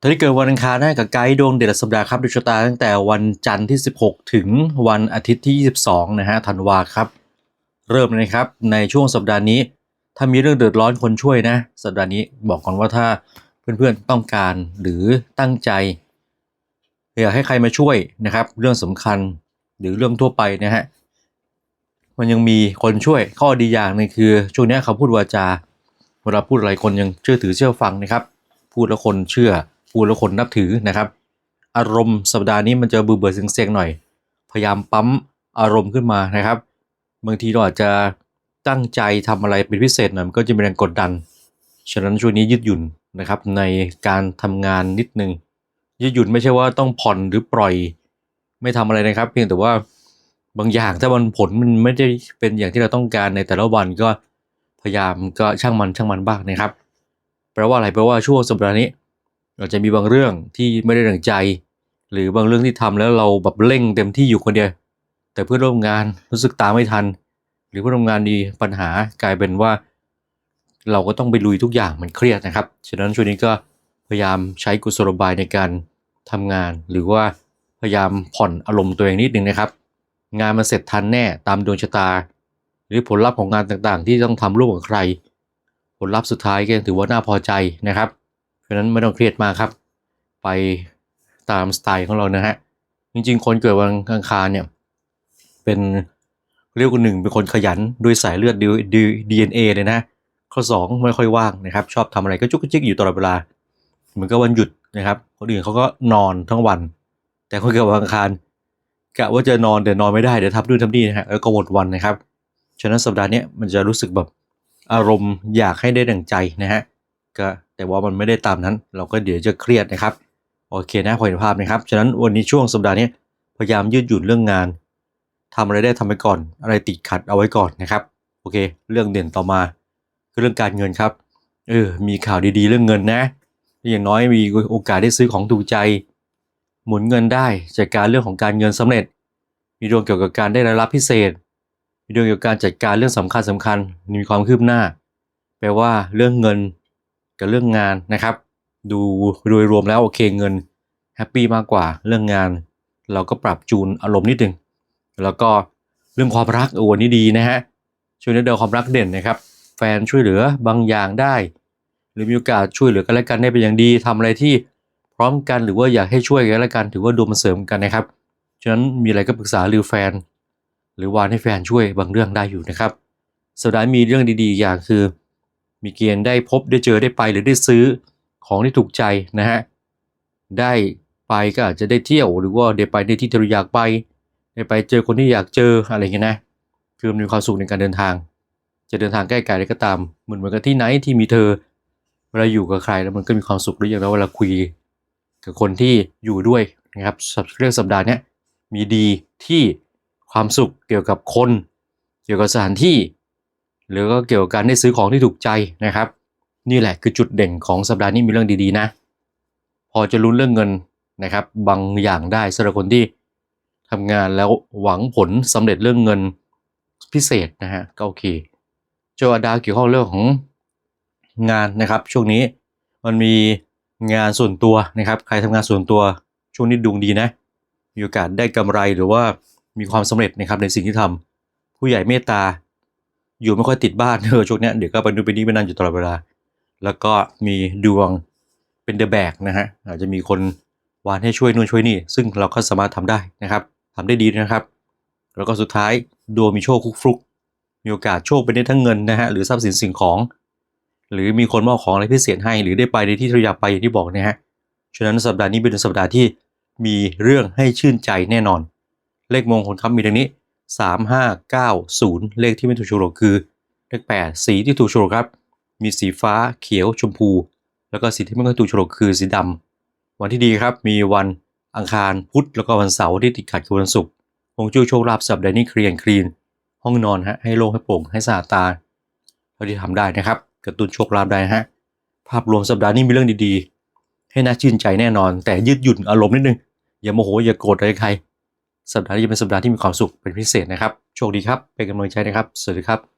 ท่านที่เกิดวันอังคารนะกับไกด์ดวงเดือนสัปดาห์ครับดวงชะตาตั้งแต่วันจันทร์ที่ 16 ถึงวันอาทิตย์ที่ 22 นะฮะธันวาครับ เริ่มเลยนะครับในช่วงสัปดาห์นี้ ถ้ามีเรื่องเดือดร้อนคนช่วยนะ สัปดาห์นี้บอกก่อนว่าถ้าเพื่อนๆต้องการหรือตั้งใจอยากให้ใครมาช่วยนะครับ เรื่องสำคัญหรือเรื่องทั่วไปนะฮะมันยังมีคนช่วยข้อดีอย่างนึงคือช่วงนี้เขาพูดวาจา เวลาพูดอะไรคนยังเชื่อถือเชื่อฟังนะครับ พูดแล้วคนเชื่อ พูดแล้วคนนับถือนะครับ อารมณ์สัปดาห์นี้มันจะเบื่อเบื่อเซ็งๆหน่อย พยายามปั๊มอารมณ์ขึ้นมานะครับ บางทีเราอาจจะตั้งใจทำอะไรเป็นพิเศษหน่อยมันก็จะมีแรงกดดัน ฉะนั้นช่วงนี้ยืดหยุ่นนะครับในการทำงานนิดนึงยืดหยุ่นไม่ใช่ว่าต้องผ่อนหรือปล่อย ไม่ทำอะไรนะครับ เพียงแต่ว่าบางอย่างถ้ามันผลมันไม่ได้เป็นอย่างที่เราต้องการในแต่ละวันก็พยายามก็ช่างมันช่างมันบ้างนะครับ แปลว่าอะไรแปลว่าช่วงสัปดาห์นี้ เราจะมีบางเรื่องที่ไม่ได้ดังใจ หรือบางเรื่องที่ทำแล้วเราแบบเร่งเต็มที่อยู่คนเดียว แต่เพื่อนร่วมงานรู้สึกตามไม่ทัน หรือเพื่อนร่วมงานมีปัญหากลายเป็นว่า เราก็ต้องไปลุยทุกอย่างมันเครียดนะครับ ฉะนั้นช่วงนี้ก็พยายามใช้กุศโลบายในการทำงาน หรือว่าพยายามผ่อนอารมณ์ตัวเองนิดนึงนะครับ งานมันเสร็จทันแน่ตามดวงชะตา หรือผลลัพธ์ของงานต่างๆ ที่ต้องทำร่วมกับใคร ผลลัพธ์สุดท้ายก็ถือว่าน่าพอใจนะครับ ราะฉะนั้นไม่ต้องเครียดมากครับ ไปตามสไตล์ของเรานะฮะ จริงๆ คนเกิดวันอังคารเนี่ย เป็นเรียกว่าหนึ่งเป็นคนขยันด้วยสายเลือดดีเอ็นเอเลยนะ ข้อสองไม่ค่อยว่างนะครับ ชอบทำอะไรก็จุกจิกอยู่ตลอดเวลา เหมือนกับวันหยุดนะครับ คนอื่นเขาก็นอนทั้งวัน แต่คนเกิดวันอังคารกะว่าจะนอนแต่นอนไม่ได้เดี๋ยวทำนู่นทำนี่นะฮะแล้วก็หมดวันนะครับ ฉะนั้นสัปดาห์นี้มันจะรู้สึกแบบอารมณ์อยากให้ได้ดั่งใจนะฮะก็ แต่ว่ามันไม่ได้ตามนั้น เราก็เดี๋ยวจะเครียดนะครับ โอเคนะพอเห็นภาพนะครับ ฉะนั้นวันนี้ช่วงสัปดาห์นี้พยายามยืดหยุ่นเรื่องงานทำอะไรได้ทำไปก่อน อะไรติดขัดเอาไว้ก่อนนะครับ โอเค เรื่องเด่นต่อมาคือเรื่องการเงินครับ เออ มีข่าวดีๆเรื่องเงินนะ อย่างน้อยมีโอกาสได้ซื้อของถูกใจ หมุนเงินได้จัดการเรื่องของการเงินสำเร็จ มีดวงเกี่ยวกับการได้รายรับพิเศษ มีดวงเกี่ยวกับการจัดการเรื่องสำคัญสำคัญ มีความคืบหน้า แปลว่าเรื่องเงิน กับเรื่องงานนะครับ ดูโดยรวมแล้วโอเคเงินแฮปปี้มากกว่าเรื่องงาน เราก็ปรับจูนอารมณ์นิดนึงแล้วก็เรื่องความรักโอ้วันนี้ดีนะฮะช่วงนี้เดาความรักเด่นนะครับ แฟนช่วยเหลือบางอย่างได้ หรือมีโอกาสช่วยเหลือกันและกันได้เป็นอย่างดีทำอะไรที่พร้อมกันหรือว่าอยากให้ช่วยกันและกันถือว่าดวงมันเสริมกันนะครับฉะนั้นมีอะไรก็ปรึกษาหรือแฟน หรือวานให้แฟนช่วยบางเรื่องได้อยู่นะครับสัปดาห์มีเรื่องดีๆ อย่างคือ มีเกณฑ์ได้พบได้เจอได้ไปหรือได้ซื้อของที่ถูกใจนะฮะได้ไปก็อาจจะได้เที่ยวหรือว่าได้ไปในที่ที่เราอยากไปได้ไปเจอคนที่อยากเจออะไรเงี้ยนะคือมีความสุขในการเดินทาง จะเดินทางใกล้ไกลได้ก็ตามเหมือนเหมือนกับที่ไหนที่มีเธอเวลาอยู่กับใครแล้วมันก็มีความสุขด้วยอย่างเราเวลาคุยกับคนที่อยู่ด้วยนะครับเรื่องสัปดาห์นี้มีดีที่ความสุขเกี่ยวกับคน เกี่ยวกับสถานที่ หรือก็เกี่ยวกับการได้ซื้อของที่ถูกใจนะครับ นี่แหละคือจุดเด่นของสัปดาห์นี้มีเรื่องดีๆนะ พอจะลุ้นเรื่องเงินนะครับ บางอย่างได้สำหรับคนที่ทำงานแล้วหวังผลสำเร็จเรื่องเงินพิเศษนะฮะก็โอเคเจ้าดาวเกี่ยวข้องเรื่องของงานนะครับ ช่วงนี้มันมีงานส่วนตัวนะครับ ใครทำงานส่วนตัวช่วงนี้ดวงดีนะ มีโอกาสได้กำไรหรือว่ามีความสำเร็จนะครับในสิ่งที่ทำผู้ใหญ่เมตตา อยู่ไม่ค่อยติดบ้านเออช่วงเนี้ยเดี๋ยวก็ไปนู่นไปนี่ไปนั่นอยู่ตลอดเวลา แล้วก็มีดวงเป็นเดอะแบกนะฮะอาจจะมีคนวานให้ช่วยนู่นช่วยนี่ ซึ่งเราก็สามารถทำได้นะครับทำได้ดีนะครับ แล้วก็สุดท้ายดวงมีโชคคุกฟลุก มีโอกาสโชคเป็นได้ทั้งเงินนะฮะหรือทรัพย์สินสิ่งของ หรือมีคนมอบของอะไรพิเศษให้ หรือได้ไปในที่เราอยากไปอย่างที่บอกนะฮะฉะนั้นสัปดาห์นี้เป็นสัปดาห์ที่มีเรื่องให้ชื่นใจแน่นอน เลขมงคลครับมีดังนี้ 3 5 9 0 เลขที่ไม่ถูกโฉลกคือ เลข 8 สีที่ถูกโฉลกครับ มีสีฟ้าเขียวชมพู แล้วก็สีที่ไม่ค่อยถูกโฉลกคือสีดำวันที่ดีครับมีวันอังคารพุธแล้วก็วันเสาร์ที่ติดขัดคือวันศุกร์ฮวงจุ้ยโชคลาภสัปดาห์นี้เคลียร์คลีน ห้องนอนฮะให้โล่งให้โปร่งให้สะอาดตาเท่าที่ทำได้นะครับกระตุ้นโชคลาภได้ฮะภาพรวมสัปดาห์นี้มีเรื่องดีๆ ให้น่าชื่นใจแน่นอน แต่ยืดหยุ่นอารมณ์นิดนึงอย่าโมโหอย่าโกรธอะไรใคร สัปดาห์นี้จะเป็นสัปดาห์ที่มีความสุขเป็นพิเศษนะครับ โชคดีครับ เป็นกำลังใจนะครับ สวัสดีครับ